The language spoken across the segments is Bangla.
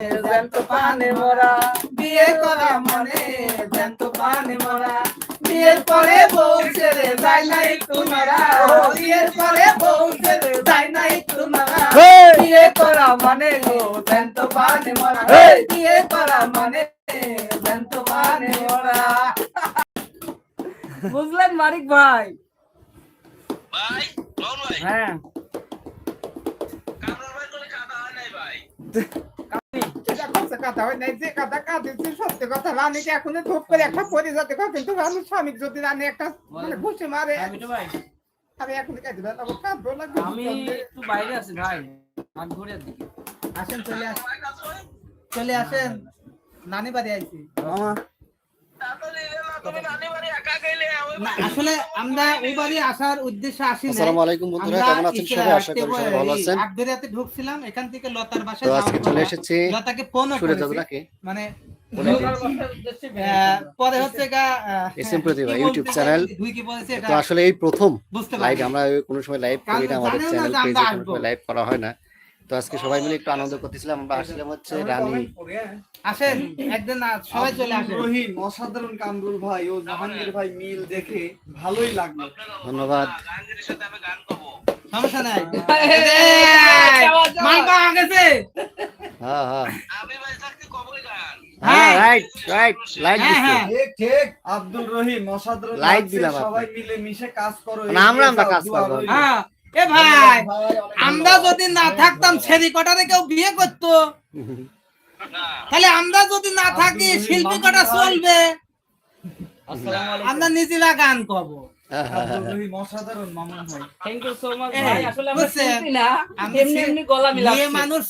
জ্যান্ত পানে মরা বিয়ে করা মানে জ্যান্ত পানে মরা। বিয়ের পরে বউ ছেড়ে যায় না একটু নড়া বিয়ের পরে বউ ছেড়ে যায় না একটু নড়া বিয়ে করা মানে গো জ্যান্ত পানে মরা। বিয়ে করা মানে জ্যান্ত পানে মরা। বুঝলেন মানিক ভাই? ভাই হ্যাঁ। কামরার ভাই করে খাওয়া হয় নাই ভাই। কথা হয় নাই যে কথা সত্যি কথা রানীকে এখন ধূপ করে একটা কিন্তু রানীর স্বামী যদি রানী একটা মানে ঘুষি মারে আমি এখন কাঁদি ভাই কাঁদবো না আমি একটু বাইরে আছি ভাই দিকে আসেন চলে আসেন চলে আসেন। নানি বাড়ি আইছি। তাড়াতাড়ি আসলে আমরা ওই আসার উদ্দেশ্যে আসি আসসালামু আলাইকুম বন্ধুরা কেমন আছেন সবাই? আশা করি সবাই ভালো এই আছেন। আগবেরিয়াতে ঢুকছিলাম এখান থেকে লতার বাসায় তো আজকে চলে এসেছি। লতাকে ফোনও করেছি। মানে পরে হচ্ছে গা প্রতিভা ইউটিউব চ্যানেল তো আসলে এই প্রথম বুঝতে লাইভ আমরা কোনো সময় লাইভ করি না আমাদের চ্যানেল পেজে লাইভ করা হয় না। তো আজকে সবাই মিলে একটু আনন্দ করতেছিলাম আমরা আসলাম হচ্ছে রানী। আসেন একদিন সবাই চলে আসেন। রহিম অসাধারণ কামরুল ভাই ও জাহাঙ্গীর ভাই মিল দেখে ভালোই লাগল। ধন্যবাদ। গাঙ্গের সাথে আমি গান করব সমস্যা নাই। পাওয়া গেছে। হ্যাঁ হ্যাঁ। হ্যাঁ রাইট রাইট লাইক হ্যাঁ, দিচ্ছি হ্যাঁ। ঠিক ঠিক। আব্দুল রহিম অসাধারণ লাগছে, দিলাম সবাই মিলে মিশে কাজ করো মানে আমরা আমরা কাজ করব। হ্যাঁ। এ ভাই আমরা যদি না থাকতাম ছেড়ি কটারে কেউ বিয়ে করতো। না তাহলে আমরা যদি না থাকি শিল্পী কটা চলবে। আমরা নিজেরা গান করব। আব্দুল। রহিম অসাধারণ মামুন ভাই। থ্যাংক ইউ সো মাচ এই, ভাই। আসলে আমরা বুঝছেন? শিল্পী না আমি এমনি সে- এমনি গলা মিলাচ্ছি। মেয়ে মানুষ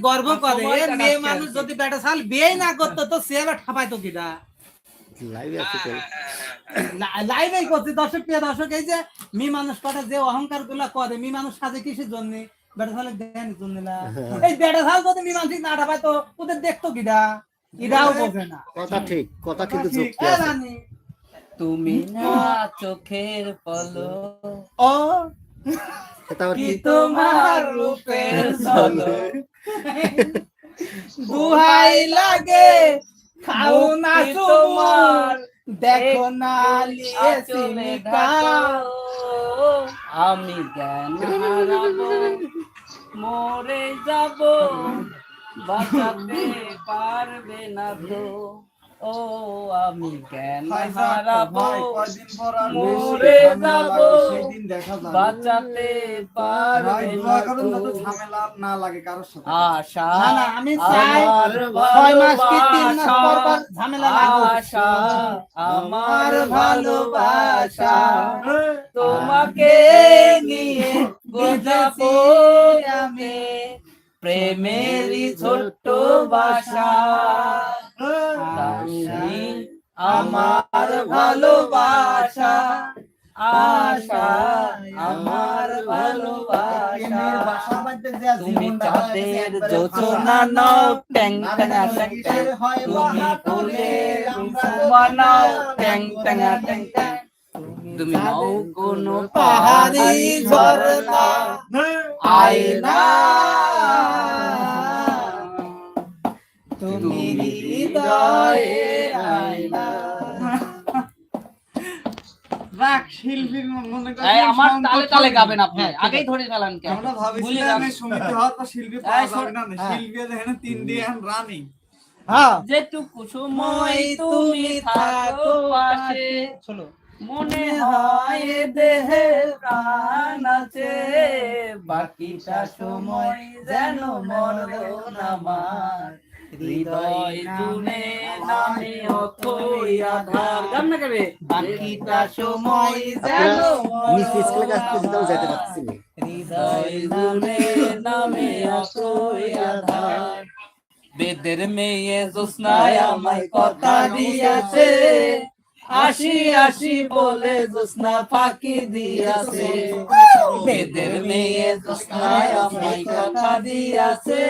গর্ব করে। মেয়ে মানুষ যদি বেটা সাল বিয়ে না করতো তো চেহারা ঠাপাইতো কিনা লাইভে আছে তো। লাইভেই করছি। দর্শক প্রিয় দর্শক এই যে মি মানুষ কটা যে অহংকারগুলা করে মি মানুষ সাজে কিসের জন্য? বেটা সালে দেন জন্য না। এই বেটা সাল যদি মি মানুষ না তো ওদের দেখতো কিনা এটাও বোঝে না। কথা ঠিক কথা কিন্তু যুক্তি আছে। তুমি না চোখের পলো ও। কি তোমার রূপের ঝলক? দুহাই লাগে। খাও না তোমার দেখো না আমি জ্ঞান হারাবো মরে যাব বাঁচাতে পারবে না তো। ও আমি জ্ঞান হারাবো। মরে যাব। লাগে, সেদিন দেখা যাবে। বাঁচাতে পারবে দোয়া না করুন যাতে তো। ঝামেলা না লাগে কারোর সাথে। আশা না, না, আমি চাই আমার ছয় মাস কি তিন মাস পর পর ভালোবাসা ঝামেলা লাগুক। আশা আমার আমার ভালোবাসা ভালোবাসা। তোমাকে নিয়ে আমি প্রেমেরই ছোট্ট বাসা। আমার ভালোবাসা আশা আমার ভালোবাসা। তুমি চাঁদের যোচনা নাও ট্যাং আর ট্যাং ট্যাং। তুমি কোলে ট্যাং ট্যাং আমরা ট্যাং ট্যাং। তুমি নাও কোনো পাহাড়ি ঝরনা আয়না। তুমি হৃদয়ে আয়না। রাখ শিল্পীর মনে করি আমার তালে তালে গাবেন আপনি। আগেই ধরে ফেলান কেন? আমরা ভুলে ভাবিছিলাম যান। এই সমিতি হওয়ার পর শিল্পী পাওয়া যাবে না না। শিল্পী দেখেন তিন দিয়ে রানিং যেটুকু সময় তুমি থাকো পাশে চলো। মনে হয় দেহে প্রাণ আছে। বাকিটা সময় যেন মরণ আমার। হৃদয় জুড়ে নামে অথই আধার। গান না গাবে? বাকিটা সময় যেন আপনারা নিচে স্কুলের কাছ যেতে পারছি হৃদয় জুড়ে নামে অথই আধার। বেদের মেয়ে জোসনায় আমায় কথা দিয়েছে। আসি আসি বলে জোসনা ফাঁকি দিয়াছে। বেদের মেয়ে জোসনায় আমায় কথা দিয়াছে।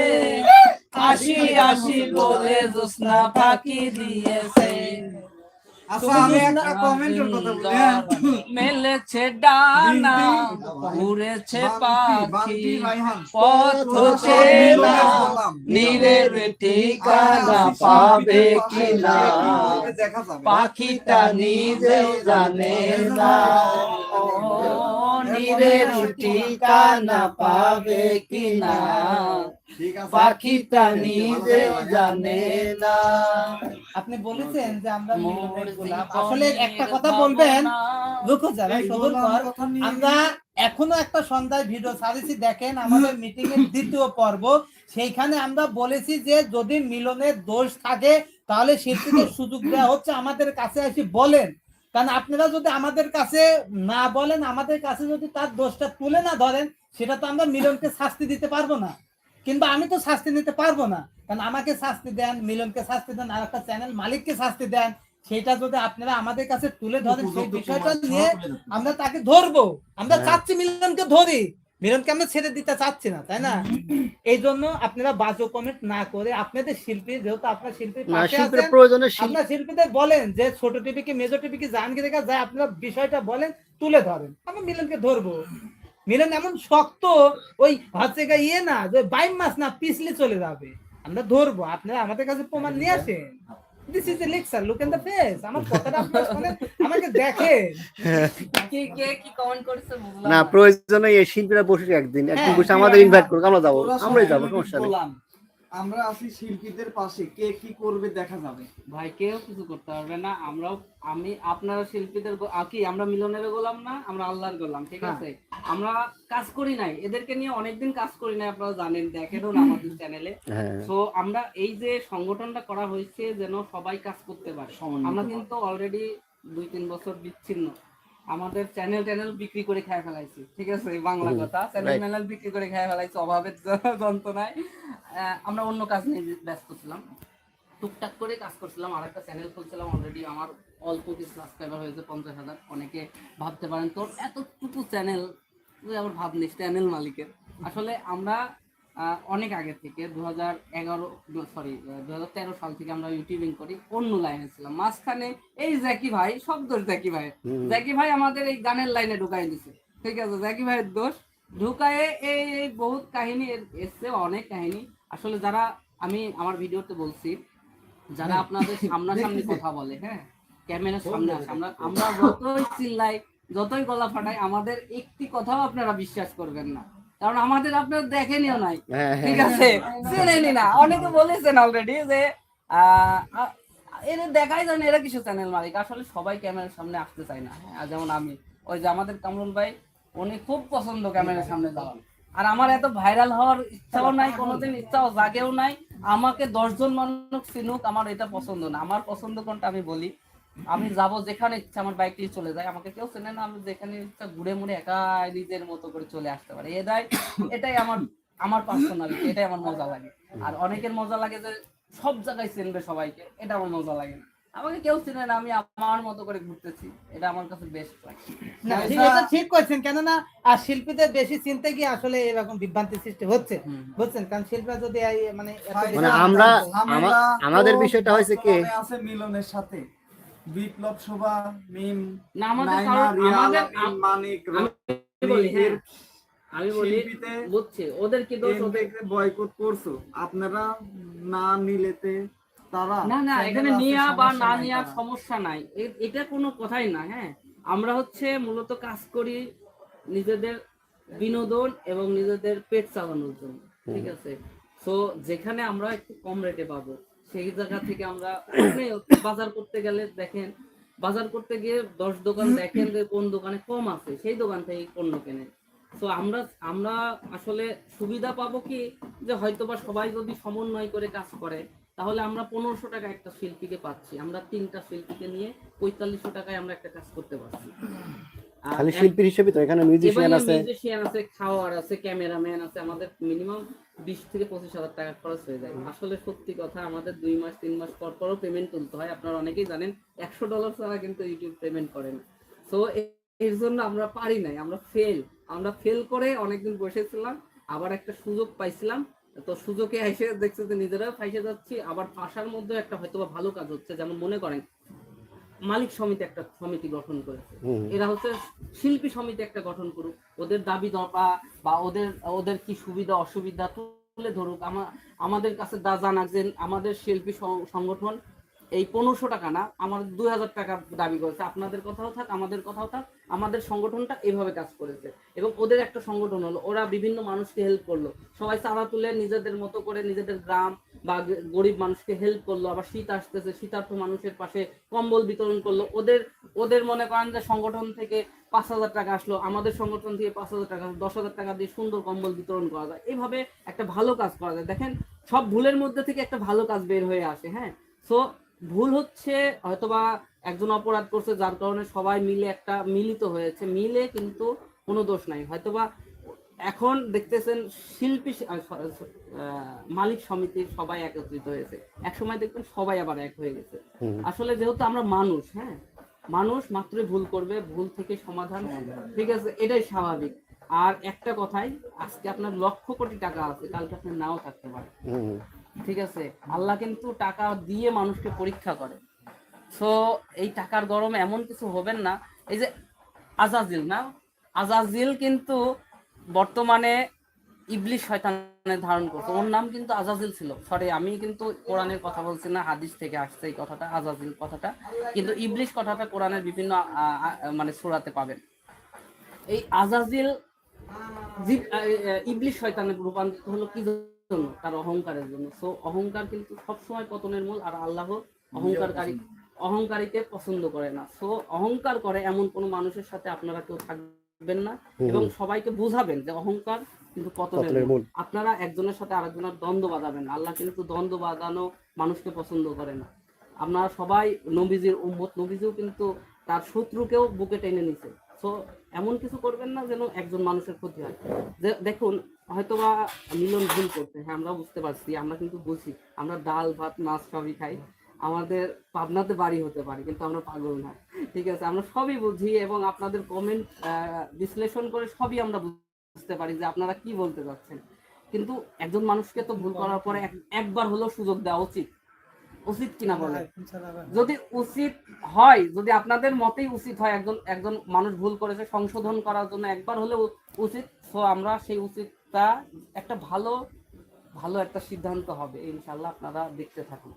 আসি আসি বলে জোসনা ফাঁকি দিয়েছে। আচ্ছা হ্যাঁ? মেলেছে ডানা বান্তি, পাখি। পথ চেনা নীরের ঠিকানা পাবে কিনা? পাখিটা নিজেও জানে না। ও নীরের ঠিকানা পাবে কিনা? পাখিটা নিজেও জানে না। আপনি বলেছেন যে আমরা আসলে একটা কথা বলবেন? দুঃখ যাবে আমরা এখনও একটা সন্ধ্যায় ভিডিও ছাড়েছি। দেখেন আমাদের মিটিং এর দ্বিতীয় পর্ব। সেইখানে আমরা বলেছি যে যদি মিলনের দোষ থাকে তাহলে শিল্পীদের সুযোগ দেওয়া হচ্ছে। আমাদের কাছে এসে বলেন। কারণ আপনারা যদি আমাদের কাছে না বলেন আমাদের কাছে যদি তার দোষটা তুলে না ধরেন সেটা তো আমরা মিলনকে শাস্তি দিতে পারব না। কিংবা আমি তো শাস্তি নিতে পারব না। কারণ আমাকে শাস্তি দেন মিলনকে শাস্তি দেন আর একটা চ্যানেল মালিককে শাস্তি দেন সেটা যদি আপনারা আমাদের কাছে তুলে ধরেন সেই বিষয়টা নিয়ে আমরা তাকে ধরবো। আমরা হ্যাঁ। চাচ্ছি মিলনকে ধরি। মিলনকে আমরা ছেড়ে দিতে চাচ্ছি না তাই না? এই জন্য আপনারা বাজো কমেন্ট না করে আপনাদের শিল্পী যেহেতু আপনার শিল্পীর পাশে আছেন, শিল্পী আপনার শিল্পীদের বলেন যে ছোট টিভি কি মেজর টিভি কি জাহাঙ্গীর রেখা যায় আপনারা বিষয়টা বলেন তুলে ধরেন। আমরা মিলনকে ধরবো। মিলন এমন শক্ত ওই হচ্ছে ইয়ে না যে বাইম মাস না পিছলে চলে যাবে। আমরা ধরবো আপনারা আমাদের কাছে প্রমাণ নিয়ে আসেন। This is a lecture look in the face আমার কথাটা আপনারা শোনেন আমাকে দেখে। কে কে কি কমেন্ট করছে বুঝলাম না প্রয়োজনে এই শিল্পীরা বসে একদিন। একদিন হ্যাঁ, বসে আমাদের ইনভাইট করুক আমরা যাব আমরাই যাব সমস্যা নেই। আমরা আছি শিল্পীদের পাশে কে কি করবে দেখা যাবে। ভাই কেউ কিছু করতে পারবে না আমরাও আমি আপনারা শিল্পীদের গো- আ, কি আমরা মিলনের গোলাম না আমরা আল্লাহর গোলাম ঠিক হ্যাঁ। আছে? আমরা কাজ করি নাই এদেরকে নিয়ে অনেকদিন কাজ করি নাই আপনারা জানেন দেখেনও না আমাদের চ্যানেলে তো আমরা এই যে সংগঠনটা করা হয়েছে যেন সবাই কাজ করতে পারে। আমরা কিন্তু অলরেডি দুই তিন বছর বিচ্ছিন্ন। আমাদের চ্যানেল ট্যানেল বিক্রি করে খেয়ে ফেলাইছি ঠিক আছে? বাংলা কথা। চ্যানেল. ট্যানেল বিক্রি করে খেয়ে ফেলাইছি অভাবের যন্ত্রণায়। আমরা অন্য কাজ নিয়ে ব্যস্ত ছিলাম। টুকটাক করে কাজ করছিলাম আর একটা চ্যানেল খুলছিলাম অলরেডি আমার অল্প কিছু সাবস্ক্রাইবার হয়েছে পঞ্চাশ হাজার। অনেকে ভাবতে পারেন তোর এতটুকু চ্যানেল তুই আবার ভাবনিস চ্যানেল মালিকের। আসলে আমরা অনেক আগে থেকে দু হাজার এগারো সরি দু হাজার তেরো সাল থেকে আমরা ইউটিউবিং করি অন্য লাইনে ছিলাম। মাঝখানে এই জ্যাকি ভাই সব দোষ জ্যাকি ভাই। জ্যাকি ভাই আমাদের এই গানের লাইনে ঢুকাই দিছে। ঠিক আছে জ্যাকি ভাইয়ের দোষ। ঢুকায়ে এই এই বহুত কাহিনী এসছে অনেক কাহিনী। আসলে যারা আমি আমার ভিডিওতে বলছি যারা আপনাদের সামনাসামনি কথা বলে হ্যাঁ ক্যামেরার সামনে আসে আমরা আমরা যতই চিল্লাই যতই গলা ফাটাই আমাদের একটি কথাও আপনারা বিশ্বাস করবেন না। কারণ আমাদের আপনারা দেখেনিও নাই। হ্যাঁ হ্যাঁ ঠিক আছে? চেনেনি না অনেকে বলেছেন অলরেডি যে এরা দেখাই জানে এরা কিছু চ্যানেল মালিক? আসলে সবাই ক্যামেরার সামনে আসতে চায় না। হ্যাঁ, যেমন আমি। ওই যে আমাদের কামরুল ভাই উনি খুব পছন্দ ক্যামেরার সামনে যাওয়া আর আমার এত ভাইরাল হওয়ার ইচ্ছাও নাই কোনোদিন ইচ্ছাও জাগেও নাই। আমাকে দশজন মানুষ চিনুক আমার এটা পছন্দ না। আমার পছন্দ কোনটা আমি বলি? আমি যাব যেখানে ইচ্ছা আমার বাইক নিয়ে চলে যায়। আমাকে কেউ চেনে না আমি যেখানে ইচ্ছা ঘুরে মুড়ে একা নিজের মতো করে চলে আসতে পারি। এটাই এটাই আমার আমার পার্সোনালিটি এটাই আমার মজা লাগে। আর অনেকের মজা লাগে যে সব জায়গায় চিনবে সবাইকে এটা আমার মজা লাগে না। আমাকে কেউ চিনে না আমি আমার মতো করে ঘুরতেছি। এটা আমার কাছে বেস্ট লাগে। না, ঠিক এটা ঠিক করছেন। কেননা আর শিল্পীদের বেশি চিনতে গিয়ে আসলে এরকম বিভ্রান্তি সৃষ্টি হচ্ছে। বুঝছেন? কারণ শিল্পীরা যদি মানে মানে বেশি আমরা আমাদের বিষয়টা হয়েছে কি? আছে মিলনের সাথে। বিপ্লব শোভা মিম না নাইমা, রিয়াল, মানিক আমি হ্যাঁ, আমি বলি বুঝছি ওদের কি দোষ ওদের বয়কট করছ। আপনারা না নিলেতে তারা না না এখানে নিয়া বা না সমস্যা নাই। এটা কোনো কথাই না হ্যাঁ। আমরা হচ্ছে মূলত কাজ করি নিজেদের বিনোদন এবং নিজেদের পেট চালানোর জন্য ঠিক আছে? তো যেখানে আমরা একটু কম রেটে পাবো। সেই জায়গা থেকে আমরা বাজার করতে গেলে দেখেন, বাজার করতে গিয়ে দশ দোকান দেখেন যে কোন দোকানে কম আছে, সেই দোকান থেকে পণ্য কেনে। তো আমরা আমরা আসলে সুবিধা পাবো কি যে হয়তোবা সবাই যদি সমন্বয় করে কাজ করে, তাহলে আমরা পনেরোশো টাকা একটা শিল্পীকে পাচ্ছি। আমরা তিনটা শিল্পীকে নিয়ে পঁয়তাল্লিশশো টাকায় আমরা একটা কাজ করতে পারছি। খালি শিল্পীর হিসেবে তো এখানে মিউজিশিয়ান আছে। মিউজিশিয়ান আছে খাওয়ার আছে ক্যামেরাম্যান আছে আমাদের মিনিমাম বিশ থেকে পঁচিশ হাজার টাকা খরচ হয়ে যায়। আসলে সত্যি কথা আমাদের দুই মাস তিন মাস পর পরও পেমেন্ট তুলতে হয়। আপনারা অনেকেই জানেন একশো ডলার ছাড়া কিন্তু ইউটিউব পেমেন্ট করেন তো এর জন্য আমরা পারি নাই আমরা ফেল আমরা ফেল করে অনেকদিন বসেছিলাম আবার একটা সুযোগ পাইছিলাম। তো সুযোগে এসে দেখছে যে নিজেরা ফাইসে যাচ্ছি আবার ফাঁসার মধ্যে একটা হয়তো ভালো কাজ হচ্ছে। যেমন মনে করেন মালিক সমিতি একটা সমিতি গঠন করেছে। এরা হচ্ছে শিল্পী সমিতি একটা গঠন করুক। ওদের দাবি দপা বা ওদের ওদের কি সুবিধা অসুবিধা তুলে ধরুক। আমা- আমাদের কাছে দা জানাক যে আমাদের শিল্পী সংগঠন এই পনেরোশো টাকা না, আমার দুই হাজার টাকা দাবি করেছে। আপনাদের কথাও থাক, আমাদের কথাও থাক, আমাদের সংগঠনটা এইভাবে কাজ করেছে। এবং ওদের একটা সংগঠন হলো, ওরা বিভিন্ন মানুষকে হেল্প করল। সবাই চাঁদা তুলে নিজেদের মতো করে নিজেদের গ্রাম বা গরিব মানুষকে হেল্প করল, আবার শীত আসতেছে, শীতার্থ মানুষের পাশে কম্বল বিতরণ করল। ওদের ওদের মনে করেন যে সংগঠন থেকে পাঁচ হাজার টাকা আসলো, আমাদের সংগঠন থেকে পাঁচ হাজার টাকা দশ হাজার টাকা দিয়ে সুন্দর কম্বল বিতরণ করা যায়। এইভাবে একটা ভালো কাজ করা যায়। দেখেন, সব ভুলের মধ্যে থেকে একটা ভালো কাজ বের হয়ে আসে হ্যাঁ? সো ভুল হচ্ছে হয়তোবা একজন অপরাধ করছে যার কারণে সবাই মিলে একটা মিলিত হয়েছে। মিলে কিন্তু কোনো দোষ নাই। হয়তোবা এখন দেখতেছেন শিল্পী মালিক সমিতির সবাই একত্রিত হয়েছে। এক সময় দেখবেন সবাই আবার এক হয়ে গেছে। আসলে যেহেতু আমরা মানুষ হ্যাঁ? মানুষ মাত্রই ভুল করবে ভুল থেকে সমাধান ঠিক আছে? এটাই স্বাভাবিক। আর একটা কথাই আজকে আপনার লক্ষ কোটি টাকা আছে কালকে আপনার নাও থাকতে পারে। ঠিক আছে? আল্লাহ কিন্তু টাকা দিয়ে মানুষকে পরীক্ষা করে। সো এই টাকার গরমে এমন কিছু হবেন না। এই যে আজাজিল, না? আজাজিল কিন্তু বর্তমানে ইবলিশ শয়তানে ধারণ করছে। ওর নাম কিন্তু আজাজিল ছিল। সরি আমি কিন্তু কোরআনের কথা বলছি না, হাদিস থেকে আসছে এই কথাটা, আজাজিল কথাটা। কিন্তু ইবলিশ কথাটা কোরআনের বিভিন্ন মানে সুরাতে পাবেন। এই আজাজিল ইবলিশ শয়তানে রূপান্তরিত হলো কি জন্য তার অহংকারের জন্য। সো অহংকার কিন্তু সবসময় পতনের মূল আর আল্লাহ অহংকারকারী অহংকারীকে পছন্দ করে না। সো অহংকার করে এমন কোন মানুষের সাথে আপনারা কেউ থাকবেন না এবং সবাইকে বুঝাবেন যে অহংকার কিন্তু পতনের মূল। আপনারা একজনের সাথে আরেকজনের দ্বন্দ্ব বাঁধাবেন আল্লাহ কিন্তু দ্বন্দ্ব বাঁধানো মানুষকে পছন্দ করে না। আপনারা সবাই নবীজির উম্মত। নবীজিও কিন্তু তার শত্রুকেও বুকে টেনে নিছে। সো এমন কিছু করবেন না যেন একজন মানুষের ক্ষতি হয়। যে, দেখুন, হয়তোবা মিলন ভুল করতে হ্যাঁ আমরা বুঝতে পারছি, আমরা কিন্তু বুঝি, আমরা ডাল, ভাত, মাছ সবই খাই। আমাদের পাবনাতে বাড়ি হতে পারে, কিন্তু আমরা পাগল না, ঠিক আছে? আমরা সবই বুঝি এবং আপনাদের কমেন্ট বিশ্লেষণ করে সবই আমরা বুঝতে পারি যে আপনারা কি বলতে চাচ্ছেন। কিন্তু একজন মানুষকে তো ভুল করার পরে এক- একবার হলেও সুযোগ দেওয়া উচিত। উচিত কিনা বলে? যদি উচিত হয় যদি আপনাদের মতেই উচিত হয় একজন একজন মানুষ ভুল করেছে সংশোধন করার জন্য একবার হলেও উচিত তো আমরা সেই উচিতটা একটা ভালো ভালো একটা সিদ্ধান্ত হবে ইনশাল্লাহ আপনারা দেখতে থাকুন।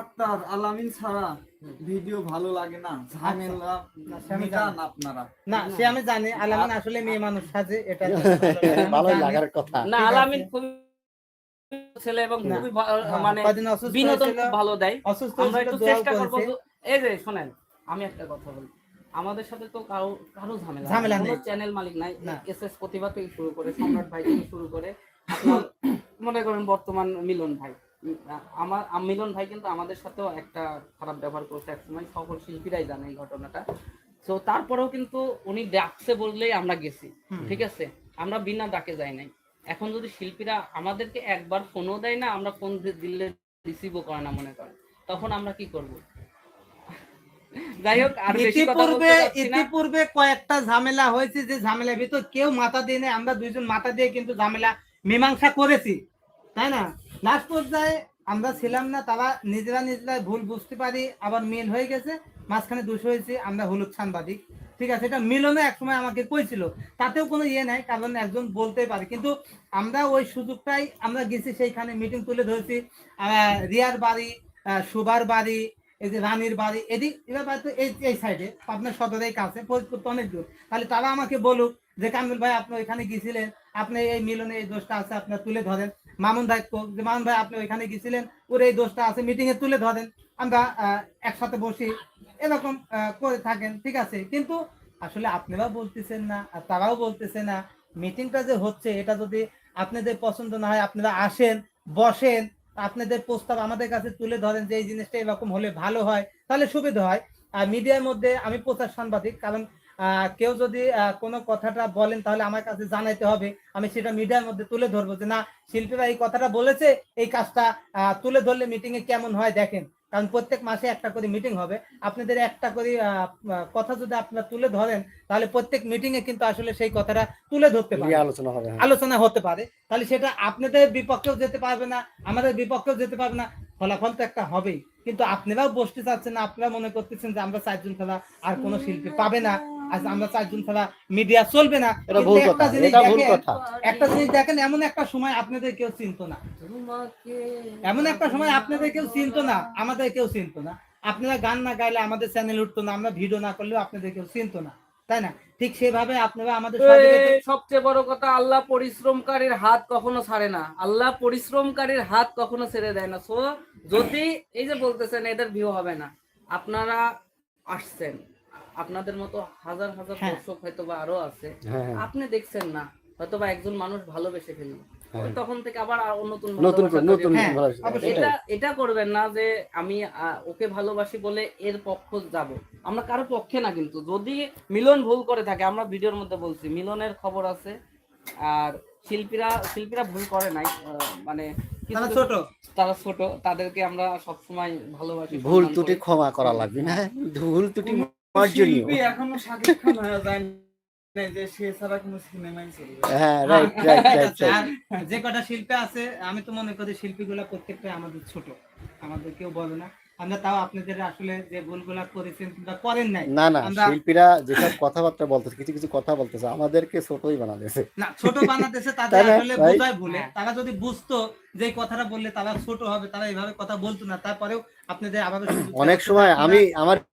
আক্তার আলামিন ছাড়া ভিডিও ভালো লাগে না ঝামেলা মিটান আপনারা। না সে আমি জানি আলামিন আসলে মেয়ে মানুষ সাজে এটা ভালোই লাগার কথা। না আলামিন খুবই ছেলে এবং খুবই হ্যাঁ, মানে বিনোদন ভালো দেয়। আমরা একটু চেষ্টা করব এই যে শোনেন আমি একটা কথা বলি। আমাদের সাথে তো কারও কারও ঝামেলা ঝামেলা নেই। চ্যানেল মালিক নাই। এস এস প্রতিভা থেকে শুরু করে সম্রাট ভাই থেকে শুরু করে আপনার মনে করেন বর্তমান মিলন ভাই। আমার মিলন ভাই কিন্তু আমাদের সাথেও একটা খারাপ ব্যবহার করছে একসময়। সকল শিল্পীরাই জানে এই ঘটনাটা। তো তারপরেও কিন্তু উনি ডাকছে বললেই আমরা গেছি। ঠিক আছে? আমরা বিনা ডাকে যাই নাই। এখন যদি শিল্পীরা আমাদেরকে একবার ফোনও দেয় না আমরা ফোন দিলে রিসিভও করে না মনে করে তখন আমরা কি করব? যাই হোক আর ইতিপূর্বে ইতিপূর্বে কয়েকটা ঝামেলা হয়েছে যে ঝামেলার ভিতর কেউ মাথা দিয়ে নেই আমরা দুইজন মাথা দিয়ে কিন্তু ঝামেলা মীমাংসা করেছি। তাই না? লাস্ট পর্যায়ে আমরা ছিলাম না তারা নিজেরা নিজেরা ভুল বুঝতে পারি আবার মিল হয়ে গেছে মাঝখানে দুশো হয়েছে আমরা হলুদ সাংবাদিক। ঠিক আছে, এটা মিলনে একসময় আমাকে কইছিল। তাতেও কোনো ইয়ে নাই, কারণ একজন বলতে পারে। কিন্তু আমরা ওই সুযোগটাই আমরা গেছি সেইখানে মিটিং তুলে ধরেছি। রিয়ার বাড়ি সুবার বাড়ি, এই যে রানীর বাড়ি, এদিক এবার বাড়ি এই এই সাইডে আপনার সদরের কাছে, ফরিদপুর তো অনেক দূর। তাহলে তারা আমাকে বলুক যে কামরুল ভাই, আপনি ওইখানে গেছিলেন, আপনি এই মিলনে এই দোষটা আছে আপনার তুলে ধরেন। মামুন ভাই যে, মামুন ভাই, আপনি ওইখানে গেছিলেন, ওর এই দোষটা আছে মিটিং এ তুলে ধরেন। আমরা একসাথে বসি এরকম করে থাকেন, ঠিক আছে? কিন্তু আসলে আপনারাও বলতেছেন না, আর তারাও বলতেছে না। মিটিংটা যে হচ্ছে, এটা যদি আপনাদের পছন্দ না হয়, আপনারা আসেন, বসেন, আপনাদের প্রস্তাব আমাদের কাছে তুলে ধরেন যে এই জিনিসটা এরকম হলে ভালো হয়, তাহলে সুবিধা হয়। আর মিডিয়ার মধ্যে আমি প্রচার সাংবাদিক, কারণ কেউ যদি কোনো কথাটা বলেন, তাহলে আমার কাছে জানাইতে হবে। আমি সেটা মিডিয়ার মধ্যে তুলে ধরবো যে, না, শিল্পীরা এই কথাটা বলেছে, এই কাজটা তুলে ধরলে মিটিং এ কেমন হয়, দেখেন। কারণ প্রত্যেক মাসে একটা করে মিটিং হবে। আপনাদের একটা করে কথা যদি আপনারা তুলে ধরেন তাহলে প্রত্যেক মিটিং এ কিন্তু আসলে সেই কথাটা তুলে ধরতে পারে আলোচনা হবে হ্যাঁ। আলোচনা হতে পারে। তাহলে সেটা আপনাদের বিপক্ষেও যেতে পারবে না আমাদের বিপক্ষেও যেতে পারবে না। ফলাফল তো একটা হবেই। কিন্তু আপনারাও বসতে চাচ্ছেন না আপনারা মনে করতেছেন যে আমরা চারজন খেলা আর কোনো শিল্পী পাবে না। আজ আমরা চারজন ছাড়া মিডিয়া চলবে না। একটা জিনিস দেখেন, একটা জিনিস দেখেন এমন একটা সময় আপনাদের কেউ চিনতো না। এমন একটা সময় আপনাদের কেউ চিনতো না আমাদের কেউ চিনতো না। আপনারা গান না গাইলে আমাদের চ্যানেল উঠতো না আমরা ভিডিও না করলেও আপনাদের কেউ চিনতো না তাই না? ঠিক সেভাবে আপনারা আমাদের সবচেয়ে বড় কথা আল্লাহ পরিশ্রমকারীর হাত কখনো ছাড়ে না। আল্লাহ পরিশ্রমকারীর হাত কখনো ছেড়ে দেয় না। সো যদি এই যে বলতেছেন এদের ভিউ হবে না। আপনারা আসছেন। আপনাদের মতো হাজার হাজার হ্যাঁ। দর্শক হয়তো বা আরও আছে। হ্যাঁ হ্যাঁ। আপনি দেখছেন না হয়তো বা একজন মানুষ ভালোবেসে ফেলল। তখন থেকে আবার নতুন নতুন নতুন। এটা এটা করবেন না যে আমি ওকে ভালোবাসি বলে এর পক্ষ যাব। আমরা কারও পক্ষে না কিন্তু। যদি মিলন ভুল করে থাকে আমরা ভিডিওর মধ্যে বলছি মিলনের খবর আছে আর শিল্পীরা শিল্পীরা ভুল করে নাই আহ, মানে তারা ছোট। তারা ছোট তাদেরকে আমরা সবসময় ভালোবাসি ভুল ত্রুটি। ক্ষমা করা লাগবে না। ভুল ত্রুটি এখনও শাকিব খান যায় যে। হ্যাঁ আর যে কটা শিল্পী আছে আমি তো মনে করি শিল্পীগুলা আমাদের ছোট আমাদের কেউ বলে না। আমরা তাও আপনাদের আসলে যে ভুলগুলা করেছেন কিংবা করেন নাই না না শিল্পীরা যেসব কথাবার্তা বলতেছে কিছু কিছু কথা বলতেছে আমাদেরকে ছোটই বানাতেছে। না ছোট বানাতেছে তাদের আসলে বোঝায় ভুলে তারা যদি বুঝতো যে কথাটা বললে তারা ছোট হবে তারা এইভাবে কথা বলতো না। তারপরেও আপনাদের আবার অনেক সময় আমি আমার আমি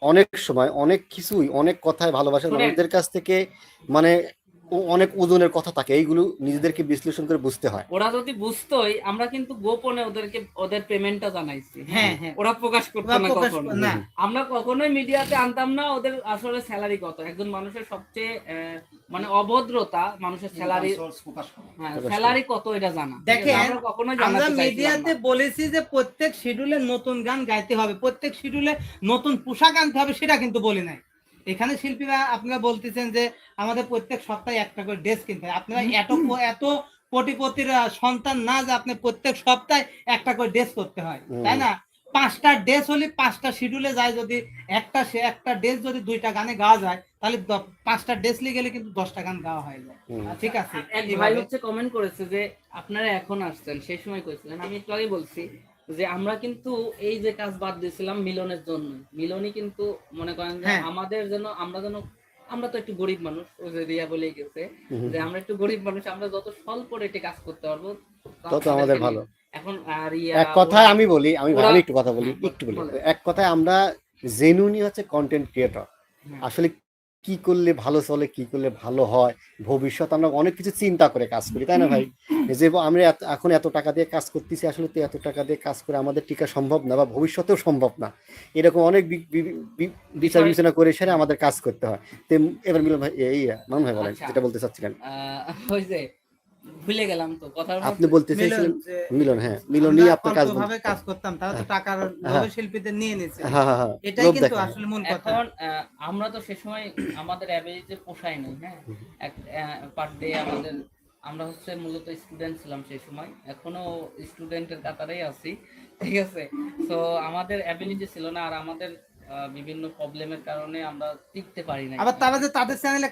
অনেক সময় অনেক কিছুই অনেক কথায় ভালোবাসার শুনেন। মানুষদের কাছ থেকে মানে অনেক ওজনের কথা থাকে এইগুলো নিজেদেরকে বিশ্লেষণ করে বুঝতে হয়। ওরা যদি বুঝতোই আমরা কিন্তু গোপনে ওদেরকে ওদের পেমেন্টটা জানাইছি। হ্যাঁ, হ্যাঁ। ওরা প্রকাশ করতো না কখনো। না। আমরা কখনোই মিডিয়াতে আনতাম না ওদের আসলে স্যালারি কত। একজন মানুষের সবচেয়ে আহ, মানে অভদ্রতা মানুষের স্যালারি হ্যাঁ স্যালারি কত এটা জানা? দেখেন, আমরা মিডিয়াতে বলেছি যে প্রত্যেক শিডিউলে নতুন গান গাইতে হবে। প্রত্যেক শিডিউলে নতুন পোশাক আনতে হবে সেটা কিন্তু বলি নাই। এখানে শিল্পীরা আপনারা বলতেছেন যে আমাদের প্রত্যেক সপ্তাহে একটা করে ড্রেস কিনতে হয়। আপনারা এত এত কোটিপতির সন্তান না যে আপনি প্রত্যেক সপ্তাহে একটা করে ড্রেস করতে হয় তাই না? পাঁচটা ড্রেস হলে পাঁচটা শিডিউলে যায় যদি একটা সে একটা ড্রেস যদি দুইটা গানে গাওয়া যায় তাহলে পাঁচটা ড্রেস লিয়ে গেলে কিন্তু দশটা গান গাওয়া হয়ে যায়। ঠিক আছে এক ভাই হচ্ছে কমেন্ট করেছে যে আপনারা এখন আসছেন সেই সময় কইছিলেন আমি একটু আগে বলছি যে আমরা কিন্তু এই যে কাজ বাদ দিয়েছিলাম মিলনের জন্য। মিলনই কিন্তু মনে করেন যে হ্যাঁ। আমাদের যেন আমরা যেন আমরা তো একটু গরিব মানুষ ওই যে রিয়া বলেই গেছে যে আমরা একটু গরিব মানুষ আমরা যত স্বল্প রেটে কাজ করতে পারব তত আমাদের ভালো। এখন আর এক কথায় আমি বলি আমি একটু কথা বলি হ্যাঁ, একটু বলি। এক কথায় আমরা জেনুইনই হচ্ছে কন্টেন্ট ক্রিয়েটর হ্যাঁ। আসলে কি করলে ভালো চলে কি করলে ভালো হয়? ভবিষ্যৎ আমরা অনেক কিছু চিন্তা করে কাজ করি তাই না ভাই? যে আমরা এখন এত টাকা দিয়ে কাজ করতেছি আসলে তো এত টাকা দিয়ে কাজ করে আমাদের টিকা সম্ভব না বা ভবিষ্যতেও সম্ভব না। এরকম অনেক বিচার বিবেচনা করে সেরে আমাদের কাজ করতে হয়। তো এবার মিলন ভাই এই মান ভাই বলেন আচ্ছা। যেটা বলতে চাচ্ছিলেন। আহ, ওই যে ভুলে গেলাম তো কথা আপনি বলতে চাইছিলেন মিলন হ্যাঁ মিলন নিয়ে আপনার কাজ ভাবে কাজ করতাম তারা তো টাকার লোভে শিল্পীদের নিয়ে নিয়েছে হ্যাঁ হ্যাঁ হ্যাঁ এটাই কিন্তু আসলে মূল কথা। এখন আমরা তো সে সময় আমাদের অ্যাভারেজে পোষায় নাই হ্যাঁ? এক পার ডে আমাদের আমরা হচ্ছে মূলত স্টুডেন্ট ছিলাম সেই সময়। এখনও স্টুডেন্টের কাতারেই আছি ঠিক আছে? তো আমাদের অ্যাবিলিটি ছিল না আর আমাদের আহ, বিভিন্ন প্রবলেমের কারণে আমরা টিকতে পারি না আবার তারা যে তাদের চ্যানেলে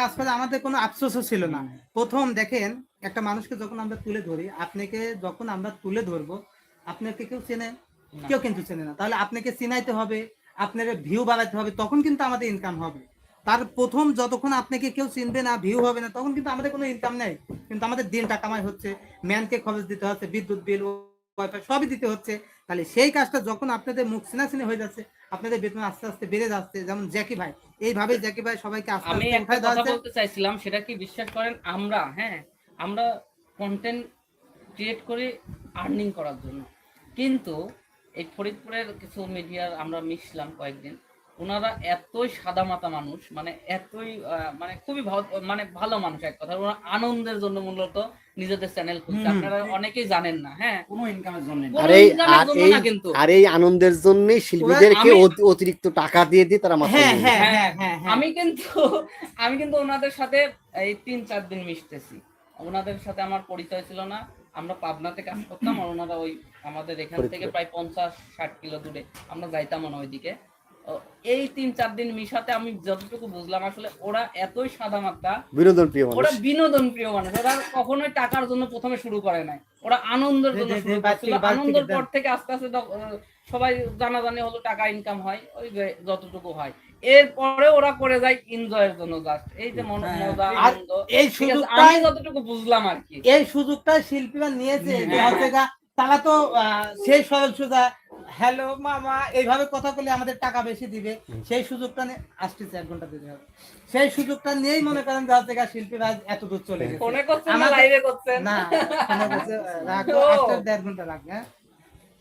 কাজ করে আমাদের কোনো আফসোসও ছিল না। প্রথম দেখেন একটা মানুষকে যখন আমরা তুলে ধরি আপনাকে যখন আমরা তুলে ধরবো আপনাকে কেউ চেনে? কেউ কিন্তু চেনে না। তাহলে আপনাকে চিনাইতে হবে আপনার ভিউ বাড়াইতে হবে তখন কিন্তু আমাদের ইনকাম হবে। তার প্রথম যতক্ষণ আপনাকে কেউ চিনবে না ভিউ হবে না তখন কিন্তু আমাদের কোনো ইনকাম নেই। কিন্তু আমাদের দিনটা কামাই হচ্ছে ম্যানকে খরচ দিতে হচ্ছে বিদ্যুৎ বিল ওয়াইফাই সবই দিতে হচ্ছে। তাহলে সেই কাজটা যখন আপনাদের মুখ চিনাচিনি হয়ে যাচ্ছে আপনাদের বেতন আস্তে আস্তে বেড়ে যাচ্ছে যেমন জ্যাকি ভাই। এইভাবে জ্যাকি ভাই সবাইকে আস্তে আমি একটা কথা বলতে চাইছিলাম সেটা কি বিশ্বাস করেন? আমরা হ্যাঁ আমরা কন্টেন্ট ক্রিয়েট করে আর্নিং করার জন্য। কিন্তু এই ফরিদপুরের কিছু মিডিয়ার আমরা মিশলাম কয়েকদিন। ওনারা এতই সাদামাতা মানুষ মানে এতই মানে খুবই ভালো- মানে ভালো মানুষ এক কথা ওরা আনন্দের জন্য মূলত নিজেদের চ্যানেল খুলছে। আপনারা অনেকেই জানেন না হ্যাঁ? কোনো ইনকামের জন্য আর এই কিন্তু। আর এই আনন্দের জন্য শিল্পীদেরকে আমি- অতিরিক্ত টাকা দিয়ে দিয়ে তারা মাথা হ্যাঁ হ্যাঁ হ্যাঁ, হ্যাঁ হ্যাঁ। আমি কিন্তু আমি কিন্তু ওনাদের সাথে এই তিন চার দিন মিশতেছি। ওনাদের সাথে আমার পরিচয় ছিল না। আমরা পাবনাতে কাজ করতাম আর ওনারা ওই আমাদের এখান থেকে প্রায় পঞ্চাশ ষাট কিলো দূরে। আমরা যাইতাম না ওইদিকে। এই তিন চার দিন মিশাতে আমি যতটুকু বুঝলাম আসলে ওরা এতই সাদা মাত্রা বিনোদন প্রিয় মানুষ। ওরা বিনোদন প্রিয় মানুষ ওরা কখনোই টাকার জন্য প্রথমে শুরু করে নাই। ওরা আনন্দের জন্য শুরু করছিল আনন্দের পর থেকে আস্তে আস্তে সবাই জানাজানি হলো টাকা ইনকাম হয় ওই যতটুকু হয়। এরপরে ওরা করে যায় এনজয়ের জন্য জাস্ট এই যে মন- হ্যাঁ, মজা আনন্দ এই সুযোগটা আমি যতটুকু বুঝলাম আর কি। এই সুযোগটা শিল্পীরা নিয়েছে। যে হ্যাঁ। তারা তো আহ, সেই সরল সোজা হ্যালো মামা এইভাবে কথা বলে আমাদের টাকা বেশি দিবে। সেই সুযোগটা নিয়ে আসতেছে এক ঘণ্টা দিতে হবে। সেই সুযোগটা নিয়েই মনে করেন যার থেকে শিল্পী রাজ এত দূর চলে গেছে। না রাখো, দেড় ঘণ্টা লাগবে হ্যাঁ?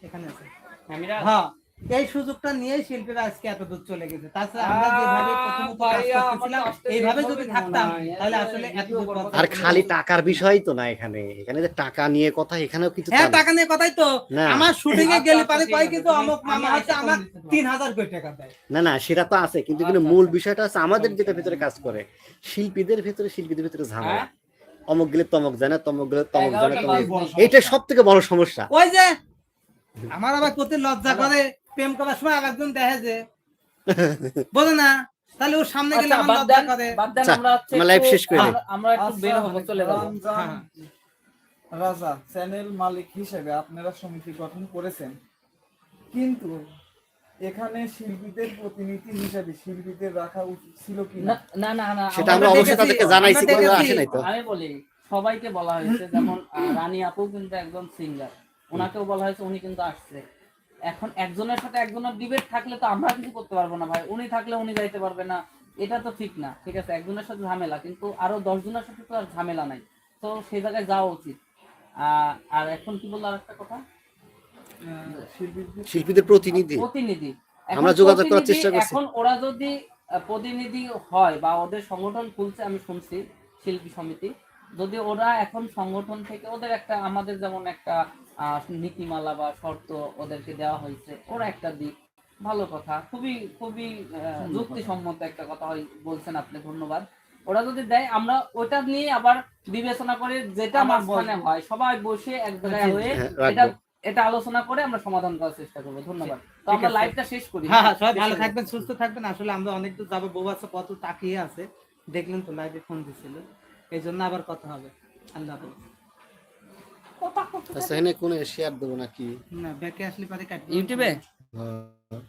এখানে আছে। হ্যাঁ। এই সুযোগটা নিয়েই শিল্পীরা আজকে এত দূর চলে গেছে তাছাড়া আমরা যেভাবে প্রথমত কাজ ভাইয়া, আমার করতেছিলাম এইভাবে যদি থাকতাম তাহলে আসলে এত দূর ভিডিও পৌঁছাতে আর খালি না। টাকার বিষয় তো না এখানে এখানে যে টাকা নিয়ে কথা এখানেও কিছু হ্যাঁ টাকা নিয়ে কথাই তো আমার শুটিং এ আচ্ছা, গেলে আচ্ছা, পারে কয় কিন্তু অমুক মামা হচ্ছে আমার ফোন দিতে পারব। তিন হাজার কোটি টাকা দেয় না না সেটা তো আছে কিন্তু কিন্তু আচ্ছা, মূল। বিষয়টা আছে আমাদের যেটা ভিতরে কাজ করে শিল্পীদের ভিতরে শিল্পীদের ভিতরে ঝামেলা হ্যাঁ? অমুক গেলে তমক জানে তমক গেলে তমক জানে তমক বাজে। সব থেকে বড় সমস্যা ওই যে আমার আবার কত লজ্জা করে প্রেম করার সময় আরেকজন দেখে যে। বোঝে না তাহলে ওর সামনে গেলে আচ্ছা, আমার লজ্জা করে। আচ্ছা, আমরা একটু- শেষ করে আমরা- একটু বের আচ্ছা, হব চলে যাব। হ্যাঁ। রাজা চ্যানেল মালিক হিসেবে আপনারা সমিতি গঠন করেছেন। কিন্তু এখানে শিল্পীদের প্রতিনিধি হিসেবে শিল্পীদের রাখা উচিত ছিল কি না? না না না সেটা আমরা অবশ্যই তাদেরকে জানাইছি কিন্তু আসে নাই তো। আমি বলি সবাইকে বলা হয়েছে যেমন রানী আপু কিন্তু একজন সিঙ্গার ওনাকেও বলা হয়েছে উনি কিন্তু আসছে। এখন একজনের সাথে একজনের ডিবেট থাকলে তো আমরা কিছু করতে পারব না ভাই। উনি থাকলে উনি যাইতে পারবে না। এটা তো ঠিক না ঠিক আছে? একজনের সাথে ঝামেলা কিন্তু আরও দশ জনের সাথে তো আর ঝামেলা নাই। তো সেই জায়গায় যাওয়া উচিত। আর এখন কি বলল আরেকটা কথা? শিল্পীদের প্রতিনিধি। প্রতিনিধি। এখন আমরা যোগাযোগ করার চেষ্টা করছি। এখন ওরা যদি প্রতিনিধি হয় বা ওদের সংগঠন খুলছে আমি শুনছি শিল্পী সমিতি যদি ওরা এখন সংগঠন থেকে ওদের একটা আমাদের যেমন একটা নীতিমালা বা শর্ত ওদেরকে দেওয়া হয়েছে। ওরা একটা দিক। ভালো কথা। খুবই খুবই যুক্তিসম্মত একটা কথা বলছেন আপনি। ধন্যবাদ। ওরা যদি দেয় আমরা ওটা নিয়ে আবার বিবেচনা করে যেটা মাঝখানে হয় সবাই বসে এক জায়গায় হয়ে হ্যাঁ, এটা এটা আলোচনা করে আমরা সমাধান করার চেষ্টা করব। ধন্যবাদ। তো আমরা। লাইভটা শেষ করি। হ্যাঁ হ্যাঁ সবাই ভালো থাকবেন সুস্থ থাকবেন। আসলে আমরা অনেক দূর যাব। বউ আছে কত তাকিয়ে আছে? দেখলেন তো লাইভে ফোন দিছিল। এই জন্য আবার কথা হবে। আল্লাহ হাফেজ। এখানে কোনো শেয়ার দেবো নাকি? না ব্যাকে আসলে পারে কাটবে। ইউটিউবে? হ্যাঁ।